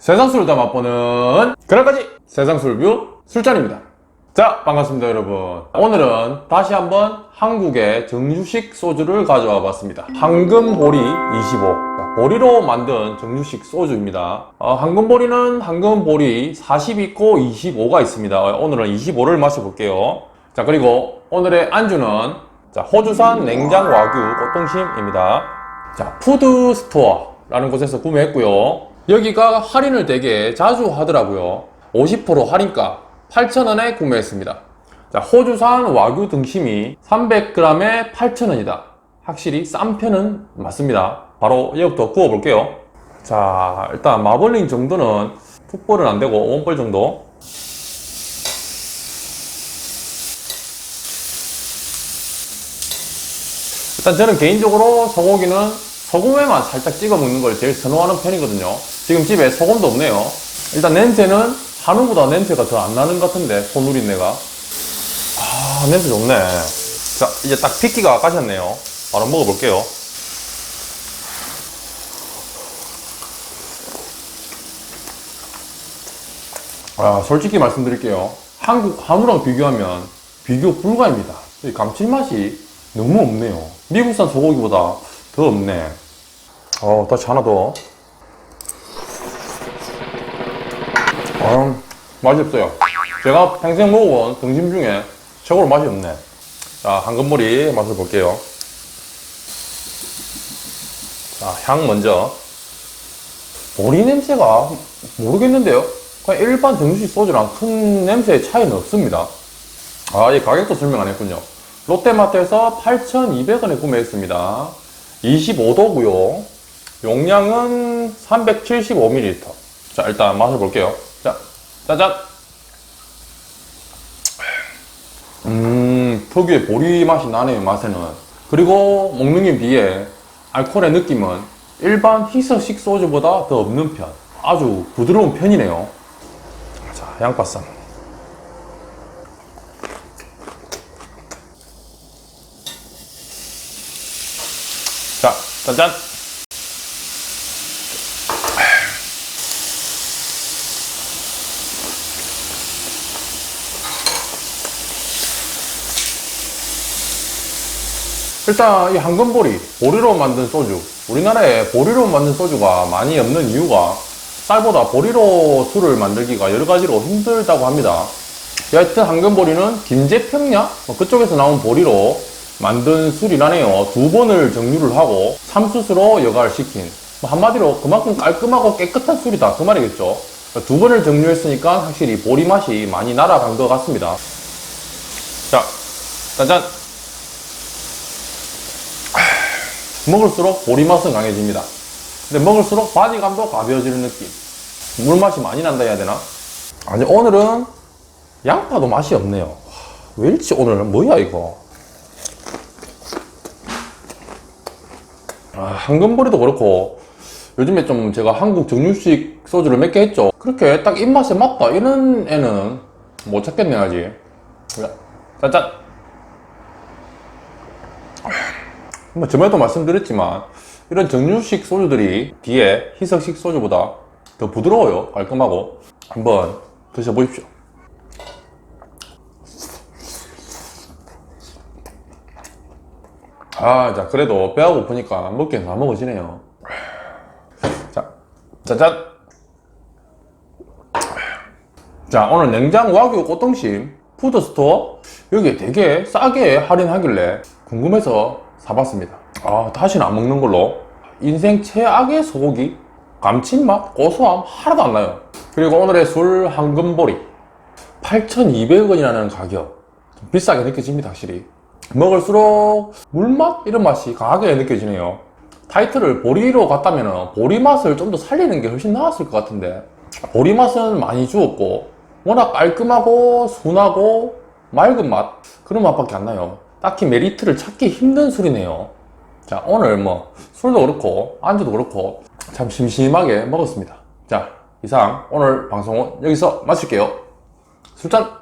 세상술을 다 맛보는 그날까지 세상술뷰 술잔입니다. 자, 반갑습니다, 여러분. 오늘은 다시 한번 한국의 정주식 소주를 가져와 봤습니다. 황금보리 25. 자, 보리로 만든 정주식 소주입니다. 어, 황금보리는 황금보리 40 있고 25가 있습니다. 어, 오늘은 25를 마셔볼게요. 자, 그리고 오늘의 안주는 자, 호주산 냉장 와규 꽃등심입니다. 자, 푸드스토어라는 곳에서 구매했고요. 여기가 할인을 되게 자주 하더라고요. 50% 할인가 8,000원에 구매했습니다. 자, 호주산 와규 등심이 300g에 8,000원이다. 확실히 싼 편은 맞습니다. 바로 얘부터 구워볼게요. 자, 일단 마블링 정도는 푹벌은 안 되고 원벌 정도. 일단 저는 개인적으로 소고기는 소금에만 살짝 찍어 먹는 걸 제일 선호하는 편이거든요. 지금 집에 소금도 없네요. 일단 냄새는 한우보다 냄새가 더 안 나는 것 같은데 소누린내가. 아 냄새 좋네. 자 이제 딱 핏기가 까셨네요. 바로 먹어볼게요. 아 솔직히 말씀드릴게요. 한국 한우랑 비교하면 비교 불가입니다. 이 감칠맛이 너무 없네요. 미국산 소고기보다 더 없네. 어, 다시 하나 더. 아, 맛이 없어요. 제가 평생 먹어본 등심 중에 최고로 맛이 없네. 자, 황금머리 맛을 볼게요. 자, 향 먼저. 보리 냄새가 모르겠는데요? 그냥 일반 등식 소주랑 큰 냄새의 차이는 없습니다. 아, 이 가격도 설명 안 했군요. 롯데마트에서 8,200원에 구매했습니다. 25도고요. 용량은 375ml. 자, 일단 맛을 볼게요. 자, 짜잔! 음, 특유의 보리 맛이 나네요, 맛에는. 그리고 먹는 게 비해 알코올의 느낌은 일반 희석식 소주보다 더 없는 편. 아주 부드러운 편이네요. 자, 양파쌈. 자, 짠짠! 일단 이 황금보리, 보리로 만든 소주. 우리나라에 보리로 만든 소주가 많이 없는 이유가 쌀보다 보리로 술을 만들기가 여러 가지로 힘들다고 합니다. 여하튼 황금보리는 김제평야 뭐 그쪽에서 나온 보리로 만든 술이라네요. 두 번을 정류를 하고 삼수수로 여과를 시킨 뭐 한마디로 그만큼 깔끔하고 깨끗한 술이다 그 말이겠죠. 두 번을 정류했으니까 확실히 보리 맛이 많이 날아간 것 같습니다. 자, 짠짠. 먹을수록 보리 맛은 강해집니다. 근데 먹을수록 바디감도 가벼워지는 느낌. 물 맛이 많이 난다 해야 되나? 아니 오늘은 양파도 맛이 없네요. 와, 왜 이렇지 오늘 뭐야 이거? 아, 황금보리도 그렇고 요즘에 좀 제가 한국 정육식 소주를 몇 개 했죠. 그렇게 딱 입맛에 맞다 이런 애는 못 찾겠네 아직. 짠짠. 뭐 전에도 말씀드렸지만 이런 정육식 소주들이 뒤에 희석식 소주보다 더 부드러워요 깔끔하고 한번 드셔보십시오 아 자 그래도 배가 고프니까 먹긴 다 먹어지네요. 자 짜잔 자 오늘 냉장 와규 꽃등심 푸드스토어? 여기 되게 싸게 할인하길래 궁금해서 사봤습니다. 아 다시는 안 먹는 걸로. 인생 최악의 소고기? 감칠맛 고소함 하나도 안 나요. 그리고 오늘의 술 황금보리. 8,200원이라는 가격. 좀 비싸게 느껴집니다 확실히 먹을수록 물맛? 이런 맛이 강하게 느껴지네요. 타이틀을 보리로 갔다면 보리 맛을 좀 더 살리는 게 훨씬 나았을 것 같은데. 보리 맛은 많이 주었고 워낙 깔끔하고 순하고 맑은 맛? 그런 맛밖에 안 나요. 딱히 메리트를 찾기 힘든 술이네요. 자 오늘 뭐 술도 그렇고 안주도 그렇고 참 심심하게 먹었습니다. 자 이상 오늘 방송은 여기서 마칠게요. 술잔